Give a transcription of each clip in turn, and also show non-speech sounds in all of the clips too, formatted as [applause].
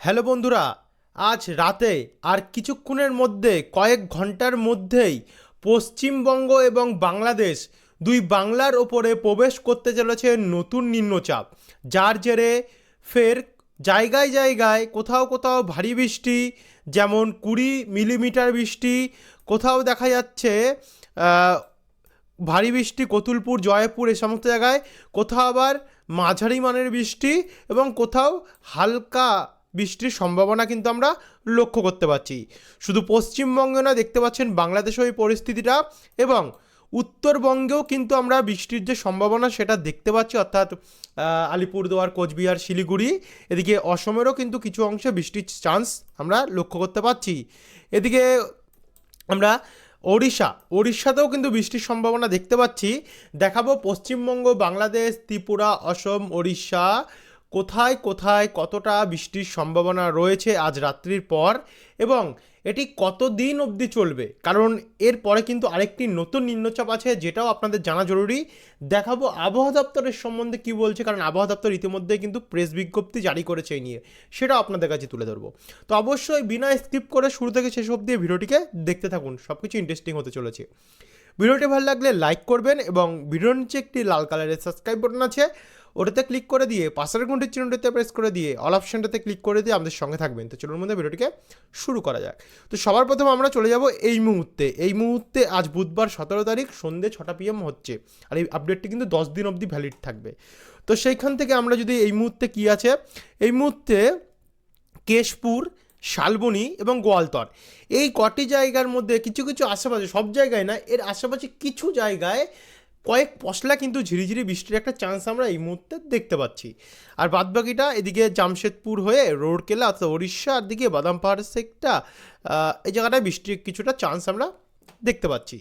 Hello বন্ধুরা, আজ রাতে আর কিছুক্ষণের মধ্যে কয়েক ঘণ্টার মধ্যেই পশ্চিমবঙ্গ এবং বাংলাদেশ দুই বাংলার ওপরে প্রবেশ করতে চলেছে নতুন নিম্নচাপ। যার জেরে ফের জায়গায় জায়গায় কোথাও কোথাও ভারী বৃষ্টি, যেমন কুড়ি মিলিমিটার বৃষ্টি, কোথাও দেখা যাচ্ছে ভারী বৃষ্টি কতুলপুর, জয়পুর এ সমস্ত জায়গায়, কোথাও আবার মাঝারি মানের বৃষ্টি এবং কোথাও হালকা বৃষ্টির সম্ভাবনা কিন্তু আমরা লক্ষ্য করতে পারছি। শুধু পশ্চিমবঙ্গে না দেখতে পাচ্ছেন বাংলাদেশে ওই পরিস্থিতিটা এবং উত্তরবঙ্গেও কিন্তু আমরা বৃষ্টির যে সম্ভাবনা সেটা দেখতে পাচ্ছি, অর্থাৎ আলিপুরদুয়ার, কোচবিহার, শিলিগুড়ি, এদিকে অসমেরও কিন্তু কিছু অংশে বৃষ্টির চান্স আমরা লক্ষ্য করতে পারছি। এদিকে আমরা ওড়িশা, ওড়িশাতেও কিন্তু বৃষ্টির সম্ভাবনা দেখতে পাচ্ছি। দেখাবো পশ্চিমবঙ্গ, বাংলাদেশ, ত্রিপুরা, অসম, ওড়িশা কোথায় কোথায় কতটা বৃষ্টির সম্ভাবনা রয়েছে আজ রাত্রির পর এবং এটি কতদিন অবধি চলবে? কারণ এরপরে কিন্তু আরেকটি নতুন নিম্নচাপ আছে যেটাও আপনাদের জানা জরুরি। দেখাবো আবহাওয়া দপ্তরের সম্বন্ধে কি বলছে, কারণ আবহাওয়া দপ্তর ইতিমধ্যে কিন্তু প্রেস বিজ্ঞপ্তি জারি করেছে এই নিয়ে। সেটাও আপনাদের কাছে তুলে ধরবো। তো অবশ্যই বিনা স্কিপ করে শুরু থেকে শেষ অবধি ভিডিওটিকে দেখতে থাকুন সব কিছু ইন্টারেস্টিং হতে চলেছে। ভিডিওটি ভালো লাগলে লাইক করবেন এবং ভিডিওর নিচে একটি লাল কালারের সাবস্ক্রাইব বাটন আছে। ওটাতে ক্লিক করে দিয়ে পাশের ঘন্টির চিহ্নটিতে প্রেস করে দিয়ে অল অপশনটাতে ক্লিক করে দিয়ে আমাদের সঙ্গে থাকবেন। তো চলুন মধ্যে ভিডিওটিকে শুরু করা যাক। তো সবার প্রথম আমরা চলে যাব এই মুহূর্তে। এই মুহূর্তে আজ বুধবার সতেরো তারিখ সন্ধ্যে ছটা পিএম হচ্ছে। আর এই আপডেটটি কিন্তু দশ দিন অবধি ভ্যালিড থাকবে। তো সেইখান থেকে আমরা যদি এই মুহূর্তে কি আছে? এই মুহূর্তে কেশপুর, শালবনি এবং গোয়ালতর। এই কটি জায়গার মধ্যে কিছু কিছু আশেপাশে, সব জায়গায় না, এর আশেপাশে কিছু জায়গায় কয়েক পশলা কিন্তু ঝিরিঝিরি বৃষ্টির একটা চান্স আমরা এই মুহূর্তে দেখতে পাচ্ছি। আর বাদবাকিটা এদিকে জামশেদপুর হয়ে রোডকেলা অর্থাৎ ওড়িশার দিকে বাদাম পাহাড়ের সেকটা এই জায়গাটায় বৃষ্টির কিছুটা চান্স আমরা দেখতে পাচ্ছি।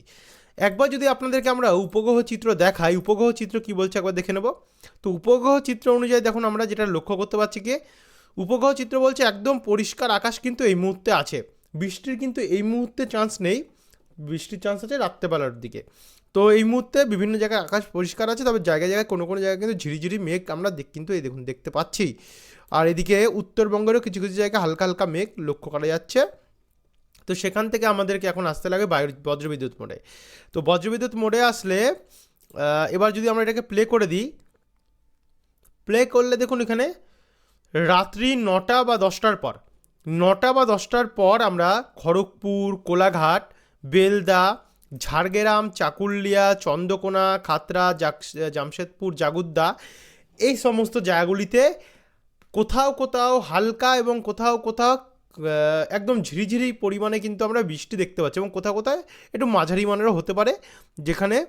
একবার যদি আপনাদেরকে আমরা উপগ্রহ চিত্র দেখাই, উপগ্রহ চিত্র কি বলছে একবার দেখে নেব। তো উপগ্রহ চিত্র অনুযায়ী দেখুন আমরা যেটা লক্ষ্য করতে পারছি কি, উপগ্রহ চিত্র বলছে একদম পরিষ্কার আকাশ কিন্তু এই মুহূর্তে আছে। বৃষ্টির কিন্তু এই মুহূর্তে চান্স নেই। বৃষ্টির চান্স আছে রাত্রেবেলার দিকে। তো এই মুহূর্তে বিভিন্ন জায়গায় আকাশ পরিষ্কার আছে, তবে জায়গায় জায়গায় কোনো কোনো জায়গায় কিন্তু ঝিরিঝিরি মেঘ আমরা দেখ- কিন্তু এই দেখুন দেখতে পাচ্ছি। আর এদিকে উত্তরবঙ্গেরও কিছু কিছু জায়গায় হালকা হালকা মেঘ লক্ষ্য করা যাচ্ছে। তো সেখান থেকে আমাদেরকে এখন আসতে লাগে বজ্রবিদ্যুৎ মোড়ে। তো বজ্রবিদ্যুৎ মোড়ে আসলে এবার যদি আমরা এটাকে প্লে করে দিই প্লে করলে দেখুন এখানে রাত্রি নটা বা দশটার পর, নটা বা দশটার পর আমরা খড়গপুর, কোলাঘাট, বেলদা ঝাড়গ্রাম, চাকুলিয়া, চন্দ্রকোনা জাকস- জামশেদপুর, জাগুদ্দা, এই সমস্ত জায়গাগুলিতে কোথাও কোথাও হালকা এবং কোথাও কোথাও একদম ঝিরিঝিরি পরিমাণে কিন্তু আমরা বৃষ্টি দেখতে পাচ্ছি এবং কোথাও কোথাও একটু মাঝারি মানেরও হতে পারে, যেখানে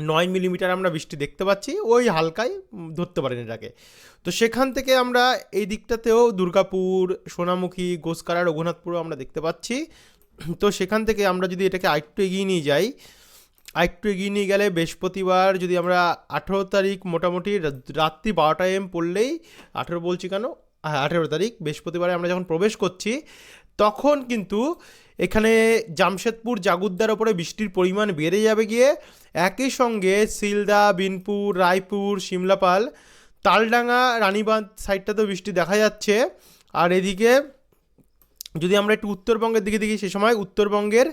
নয় মিলিমিটার আমরা বৃষ্টি দেখতে পাচ্ছি, ওই হালকায় ধরতে পারেন এটাকে। তো সেখান থেকে আমরা এই দিকটাতেও দুর্গাপুর, সোনামুখী, গোসকারা, রঘুনাথপুরও আমরা দেখতে পাচ্ছি। [clears throat] তো সেখান থেকে আমরা যদি এটাকে আরেকটু এগিয়ে নিয়ে যাই, আরেকটু এগিয়ে নিয়ে গেলে বৃহস্পতিবার যদি আমরা আঠেরো তারিখ মোটামুটি রাত্রি বারোটা এম পড়লেই, আঠেরো বলছি কেন? হ্যাঁ আঠেরো তারিখ, বৃহস্পতিবারে আমরা যখন প্রবেশ করছি, তখন কিন্তু এখানে জামশেদপুর জাগুদ্দার ওপরে বৃষ্টির পরিমাণ বেড়ে যাবে গিয়ে একই সঙ্গে সিলদা, বিনপুর, রায়পুর, সিমলাপাল, তালডাঙ্গা, রানীবাঁধ সাইডটাতেও বৃষ্টি দেখা যাচ্ছে। আর এদিকে যদি আমরা একটু উত্তরবঙ্গের দিকে দেখি, সে সময় উত্তরবঙ্গের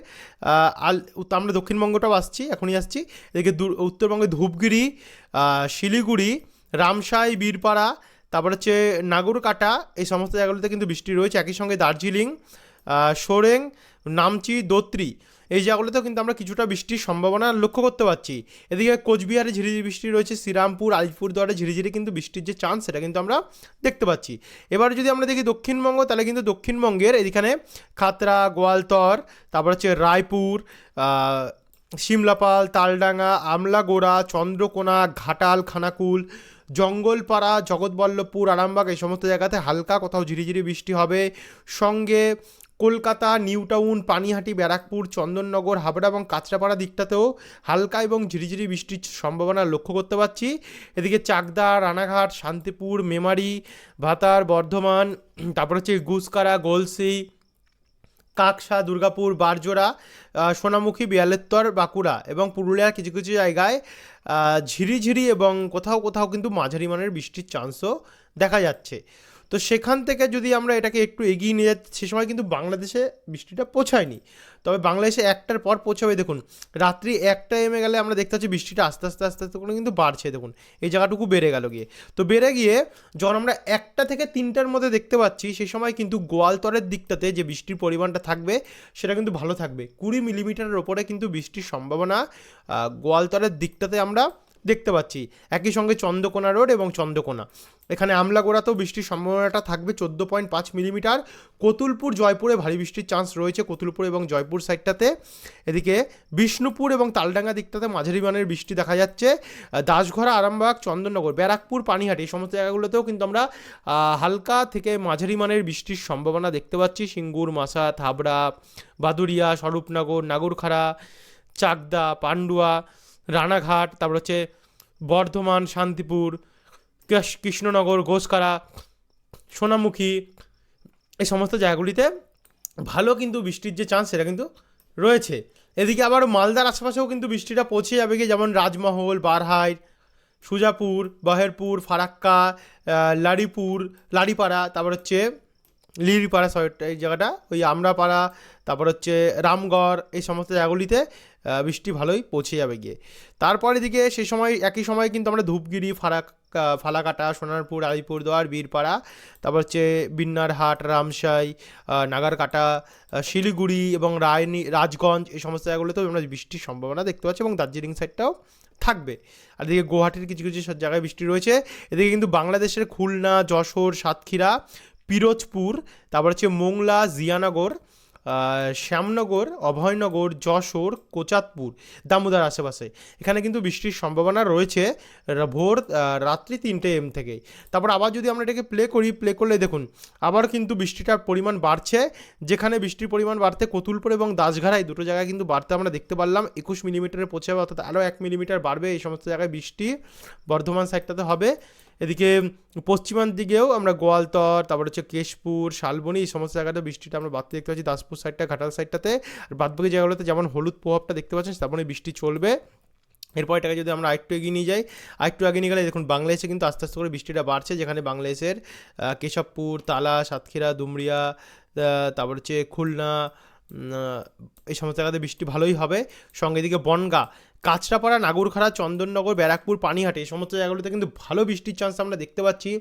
আল আমরা দক্ষিণবঙ্গটাও আসছি, এখনই আসছি। এদিকে উত্তরবঙ্গে ধূপগিরি শিলিগুড়ি, রামসাই, বীরপাড়া, তারপর হচ্ছে নাগরকাটা, এই সমস্ত জায়গাগুলোতে কিন্তু বৃষ্টি রয়েছে। একই সঙ্গে দার্জিলিং সোরেং, নামচি, দোত্রি। এই জায়গাগুলোতেও কিন্তু আমরা কিছুটা বৃষ্টির সম্ভাবনা লক্ষ্য করতে পারছি। এদিকে কোচবিহারে ঝিরিঝিরি বৃষ্টি রয়েছে, শ্রীরামপুর, আলিপুরদুয়ারে ঝিরিঝিরি কিন্তু বৃষ্টির যে চান্স সেটা কিন্তু আমরা দেখতে পাচ্ছি। এবার যদি আমরা দেখি দক্ষিণবঙ্গ, তাহলে কিন্তু দক্ষিণবঙ্গের এখানে খাতরা, গোয়ালতর, তারপর হচ্ছে রায়পুর শিমলাপাল, তালডাঙ্গা, আমলাগোড়া, চন্দ্রকোনা, ঘাটাল, খানাকুল, জঙ্গলপাড়া, জগৎবল্লভপুর, আরামবাগ, এই সমস্ত জায়গাতে হালকা কোথাও ঝিরিঝিরি বৃষ্টি হবে। সঙ্গে কলকাতা, নিউ টাউন, পানিহাটি, ব্যারাকপুর, চন্দননগর, হাবড়া এবং কাঁচরাপাড়া দিকটাতেও হালকা এবং ঝিরিঝিরি বৃষ্টির সম্ভাবনা লক্ষ্য করতে পারছি। এদিকে চাকদা, রানাঘাট, শান্তিপুর, মেমারি, ভাতার, বর্ধমান, তারপর হচ্ছে গুসকারা, গোলসি, কাকসা, দুর্গাপুর, বারজোড়া সোনামুখী, বিয়ালেত্তর, বাঁকুড়া এবং পুরুলিয়ার কিছু কিছু জায়গায় ঝিরিঝিরি এবং কোথাও কোথাও কিন্তু মাঝারি মানের বৃষ্টির চান্সও দেখা যাচ্ছে। তো সেখান থেকে যদি আমরা এটাকে একটু এগিয়ে নিয়ে যাচ্ছি, সে সময় কিন্তু বাংলাদেশে বৃষ্টিটা পৌঁছায়নি। তবে বাংলাদেশে একটার পর পৌঁছাবে, দেখুন, রাত্রি একটা এমে গেলে আমরা দেখতে পাচ্ছি বৃষ্টিটা আস্তে আস্তে আস্তে আস্তে করে কিন্তু বাড়ছে, দেখুন, এই জায়গাটুকু বেড়ে গেল গিয়ে। তো বেড়ে গিয়ে যখন আমরা একটা থেকে তিনটার মধ্যে দেখতে পাচ্ছি সেই সময় কিন্তু গোয়ালতরের দিকটাতে যে বৃষ্টির পরিমাণটা থাকবে, সেটা কিন্তু ভালো থাকবে। কুড়ি মিলিমিটারের ওপরে কিন্তু বৃষ্টির সম্ভাবনা গোয়ালতরের দিকটাতে আমরা দেখতে পাচ্ছি। একই সঙ্গে চন্দ্রকোনা রোড এবং চন্দ্রকোনা। এখানে আমলাগোড়াতেও বৃষ্টির সম্ভাবনাটা থাকবে চোদ্দ পয়েন্ট পাঁচ মিলিমিটার। কতুলপুর, জয়পুরে ভারী বৃষ্টির চান্স রয়েছে কতুলপুর এবং জয়পুর সাইডটাতে। এদিকে বিষ্ণুপুর এবং তালডাঙ্গা দিকটাতে মাঝারি মানের বৃষ্টি দেখা যাচ্ছে। দাসঘরা, আরামবাগ, চন্দননগর, ব্যারাকপুর, পানিহাটি, এই সমস্ত জায়গাগুলোতেও কিন্তু আমরা হালকা থেকে মাঝারি মানের বৃষ্টির সম্ভাবনা দেখতে পাচ্ছি। সিঙ্গুর, মাসা, থাবড়া বাদুরিয়া স্বরূপনগর, নাগরখাড়া, চাকদা, পান্ডুয়া রানাঘাট তারপর হচ্ছে বর্ধমান শান্তিপুর কৃষ্ণনগর ঘোষকারা সোনামুখী এই সমস্ত জায়গাগুলিতে ভালো কিন্তু বৃষ্টির যে চান্স সেটা কিন্তু রয়েছে। এদিকে আবার মালদার আশেপাশেও কিন্তু বৃষ্টিটা পৌঁছে যাবে গিয়ে যেমন রাজমহল বারহাইট সুজাপুর বহেরপুর ফারাক্কা আহ, লারিপুর লারিপাড়া তারপর হচ্ছে লিরিপাড়া এই জায়গাটা, ওই আমরাপাড়া, তারপর হচ্ছে রামগড়, এই সমস্ত জায়গাগুলিতে বৃষ্টি ভালোই পৌঁছে যাবে গিয়ে। তারপর এদিকে সেই সময়, একই সময় কিন্তু আমরা ধূপগিরি ফারাক্কা ফালাকাটা, সোনারপুর, আলিপুরদুয়ার, বীরপাড়া, তারপর হচ্ছে বিন্নারহাট রামসাই নাগারকাটা শিলিগুড়ি এবং রায়নি, রাজগঞ্জ, এই সমস্ত জায়গাগুলোতেও আমরা বৃষ্টির সম্ভাবনা দেখতে পাচ্ছি এবং দার্জিলিং সাইডটাও থাকবে। আর এদিকে গুয়াহাটির কিছু কিছু জায়গায় বৃষ্টি রয়েছে। এদিকে কিন্তু বাংলাদেশের খুলনা, যশোর, সাতক্ষীরা পিরোজপুর, তারপর হচ্ছে মোংলা, জিয়ানগর শ্যামনগর, অভয়নগর, যশোর কোচাতপুর দামোদার আশেপাশে। এখানে কিন্তু বৃষ্টির সম্ভাবনা রয়েছে ভোর রাত্রি তিনটে এম থেকেই তারপর আবার যদি আমরা এটাকে প্লে করি প্লে করলে দেখুন, আবার কিন্তু বৃষ্টিটার পরিমাণ বাড়ছে। যেখানে বৃষ্টির পরিমাণ বাড়তে কতুলপুর এবং দাসঘাড়ায় দুটো জায়গায় কিন্তু বাড়তে আমরা দেখতে পারলাম। একুশ মিলিমিটারে পৌঁছে যাবে অর্থাৎ আরও এক মিলিমিটার বাড়বে এই সমস্ত জায়গায় বৃষ্টি বর্ধমান সাইডটাতে হবে। এদিকে পশ্চিমার দিকেও আমরা গোয়ালতর তারপর হচ্ছে কেশপুর শালবনি এই সমস্ত জায়গাতে বৃষ্টিটা আমরা বাড়তে দেখতে পাচ্ছি। দাসপুর সাইডটা ঘাটাল সাইডটাতে আর বাদবাকি জায়গাগুলোতে যেমন হলুদ প্রভাবটা দেখতে পাচ্ছেন তেমনই বৃষ্টি চলবে। এরপর এটাকে যদি আমরা আরেকটু এগিয়ে নিয়ে যাই আরেকটু এগিয়ে নিয়ে গেলে দেখুন বাংলাদেশে কিন্তু আস্তে আস্তে করে বৃষ্টিটা বাড়ছে যেখানে বাংলাদেশের কেশবপুর তালা সাতক্ষীরা ডুমরিয়া আহ, তারপর হচ্ছে খুলনা এই সমস্ত জায়গাতে বৃষ্টি ভালোই হবে। সঙ্গে দিকে বনগা, কাঁচরাপাড়া, নাগরখাড়া, চন্দননগর, ব্যারাকপুর, পানিহাটি, এই সমস্ত জায়গাগুলোতে কিন্তু ভালো বৃষ্টির চান্স আমরা দেখতে পাচ্ছি।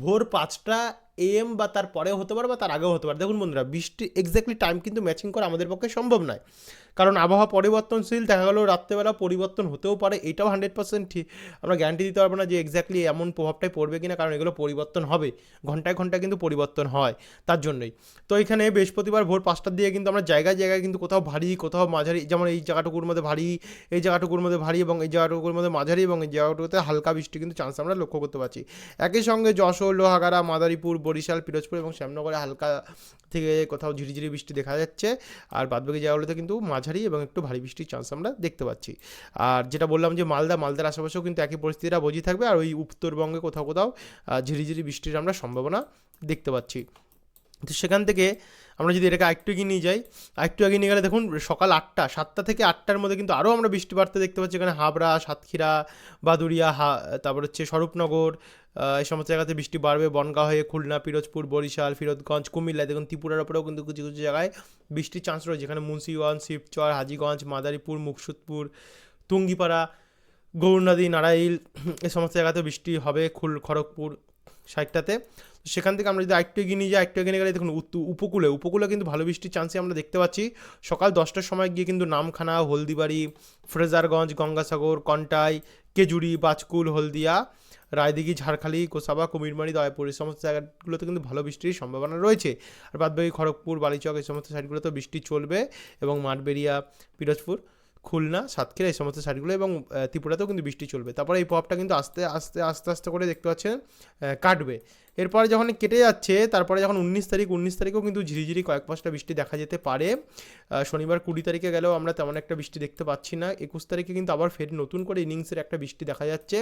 ভোর পাঁচটা এম বা তার পরেও হতে পারে বা তার আগেও হতে পারে। দেখুন বন্ধুরা, বৃষ্টি এক্স্যাক্টলি টাইম কিন্তু ম্যাচিং করা আমাদের পক্ষে সম্ভব নয়। কারণ আবহাওয়া পরিবর্তনশীল, দেখা গেলো রাত্রেবেলা পরিবর্তন হতেও পারে, এটাও হান্ড্রেড পার্সেন্ট ঠিক। আমরা গ্যারান্টি দিতে পারব না যে এক্স্যাক্টলি এমন প্রভাবটাই পড়বে কিনা, কারণ এগুলো পরিবর্তন হবে। ঘন্টায় ঘন্টায় কিন্তু পরিবর্তন হয়, তার জন্যই। তো এখানে বৃহস্পতিবার ভোর পাঁচটার দিকে কিন্তু আমরা জায়গায় জায়গায় কিন্তু কোথাও ভারী, কোথাও মাঝারি, যেমন এই জায়গাটুকুর মধ্যে ভারী, এই জায়গাটুকুর মধ্যে ভারী এবং এই জায়গাটুকুর মধ্যে মাঝারি এবং এই জায়গাটুকুতে হালকা বৃষ্টি কিন্তু চান্স আমরা লক্ষ্য করতে পারছি। একই সঙ্গে যশোর, লোহাগাড়া, মাদারীপুর বরিশাল, পিরোজপুর এবং শ্যামনগরে হালকা থেকে কোথাও ঝিরিঝিরি বৃষ্টি দেখা যাচ্ছে। আর বাদবাকি জায়গাগুলোতে কিন্তু মাঝারি এবং একটু ভারী বৃষ্টির চান্স আমরা দেখতে পাচ্ছি। আর যেটা বললাম যে মালদা, মালদার আশেপাশেও কিন্তু একই পরিস্থিতিটা বজি থাকবে। আর ওই উত্তরবঙ্গে কোথাও কোথাও ঝিরিঝিরি বৃষ্টির আমরা সম্ভাবনা দেখতে পাচ্ছি। তো সেখান থেকে আমরা যদি এটাকে আরেকটু এগিয়ে নিয়ে যাই, আরেকটু এগিয়ে নিয়ে গেলে দেখুন সকাল আটটা, সাতটা থেকে আটটার মধ্যে কিন্তু আরও আমরা বৃষ্টি বাড়তে দেখতে পাচ্ছি। এখানে হাবড়া, সাতক্ষীরা বাদুরিয়া হা, তারপর হচ্ছে স্বরূপনগর এই সমস্ত জায়গাতে বৃষ্টি বাড়বে, বনগাঁ হয়ে খুলনা, পিরোজপুর, বরিশাল, ফিরোজগঞ্জ, কুমিল্লা, দেখুন ত্রিপুরার ওপরেও কিন্তু কিছু কিছু জায়গায় বৃষ্টির চান্স রয়েছে। যেখানে মুন্সিগঞ্জ, শিবচর, হাজিগঞ্জ, মাদারীপুর, মুকসুদপুর, তুঙ্গিপাড়া গৌরনদী নারাইল, এই সমস্ত জায়গাতে বৃষ্টি হবে খুল, খড়গপুর সাইডটাতে। সেখান থেকে আমরা যদি আরেকটু এগিয়ে নিয়ে যাই একটু এগিয়ে গেলে দেখুন উপকূলে উপকূলে কিন্তু ভালো বৃষ্টির চান্সই আমরা দেখতে পাচ্ছি। সকাল দশটার সময় গিয়ে কিন্তু নামখানা, হলদিবাড়ি, ফ্রেজারগঞ্জ, গঙ্গাসাগর, কন্টাই, কেজুরি, বাজকুল, হলদিয়া রায়দিঘি, ঝাড়খালি, কোসাবা, কুমিরমারি, দয়াপুর, এই সমস্ত জায়গাগুলোতে কিন্তু ভালো বৃষ্টির সম্ভাবনা রয়েছে। আর বাদবাকি খড়গপুর, বালিচক, এই সমস্ত সাইডগুলোতেও বৃষ্টি চলবে এবং মাঠবেরিয়া পিরোজপুর, খুলনা, সাতক্ষীরা, এই সমস্ত সাইডগুলো এবং ত্রিপুরাতেও কিন্তু বৃষ্টি চলবে। তারপরে এই প্রভাবটা কিন্তু আস্তে আস্তে আস্তে আস্তে করে দেখতে পাচ্ছেন কাটবে। এরপরে যখন কেটে যাচ্ছে, তারপরে যখন উনিশ তারিখ, উনিশ তারিখেও কিন্তু ঝিরিঝিরি কয়েক পাঁচটা বৃষ্টি দেখা যেতে পারে। শনিবার কুড়ি তারিখে গেলেও আমরা তেমন একটা বৃষ্টি দেখতে পাচ্ছি না। একুশ তারিখে কিন্তু আবার ফের নতুন করে ইনিংসের একটা বৃষ্টি দেখা যাচ্ছে।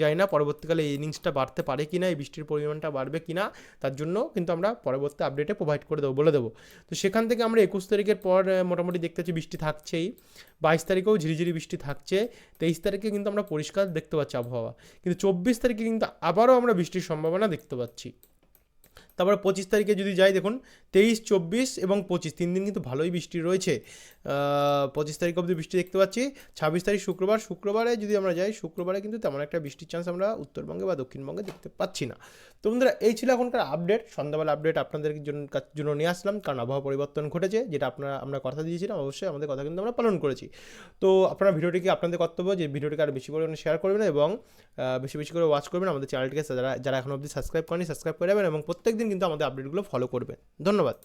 যাই না পরবর্তীকালে এই ইনিংসটা বাড়তে পারে কি না এই বৃষ্টির পরিমাণটা বাড়বে কি না তার জন্য কিন্তু আমরা পরবর্তী আপডেটে প্রোভাইড করে দেবো, বলে দেবো। তো সেখান থেকে আমরা একুশ তারিখের পর মোটামুটি দেখতে পাচ্ছি বৃষ্টি থাকছেই। বাইশ তারিখেও ঝিরিঝিরি বৃষ্টি থাকছে। তেইশ তারিখে কিন্তু আমরা পরিষ্কার দেখতে পাচ্ছি আবহাওয়া। কিন্তু চব্বিশ তারিখে কিন্তু আবারও আমরা বৃষ্টির সম্ভাবনা দেখতে পাচ্ছি। 去。তারপরে পঁচিশ তারিখে যদি যাই দেখুন, তেইশ, চব্বিশ এবং পঁচিশ, তিন দিন কিন্তু ভালোই বৃষ্টি রয়েছে। পঁচিশ তারিখ অবধি বৃষ্টি দেখতে পাচ্ছি, ছাব্বিশ তারিখ শুক্রবার, শুক্রবারে যদি আমরা যাই, শুক্রবারে কিন্তু তেমন একটা বৃষ্টির চান্স আমরা উত্তরবঙ্গে বা দক্ষিণবঙ্গে দেখতে পাচ্ছি না। তো বন্ধুরা, এই ছিল এখনকার আপডেট সন্ধ্যাবেলা আপডেট আপনাদের জন্য নিয়ে আসলাম, কারণ আবহাওয়া পরিবর্তন ঘটেছে, যেটা আপনারা, আমরা কথা দিয়েছিলাম, অবশ্যই আমাদের কথা কিন্তু আমরা পালন করেছি। তো আপনারা ভিডিওটিকে, আপনাদের কর্তব্য যে ভিডিওটিকে আরও বেশি পরিমাণে শেয়ার করবেন এবং বেশি বেশি করে ওয়াচ করবেন। আমাদের চ্যানেলটিকে যারা যারা এখন অবধি সাবস্ক্রাইব করেনি সাবস্ক্রাইব করে যাবেন এবং প্রত্যেক দিন কিন্তু আমাদের আপডেটগুলো ফলো করবেন। ধন্যবাদ।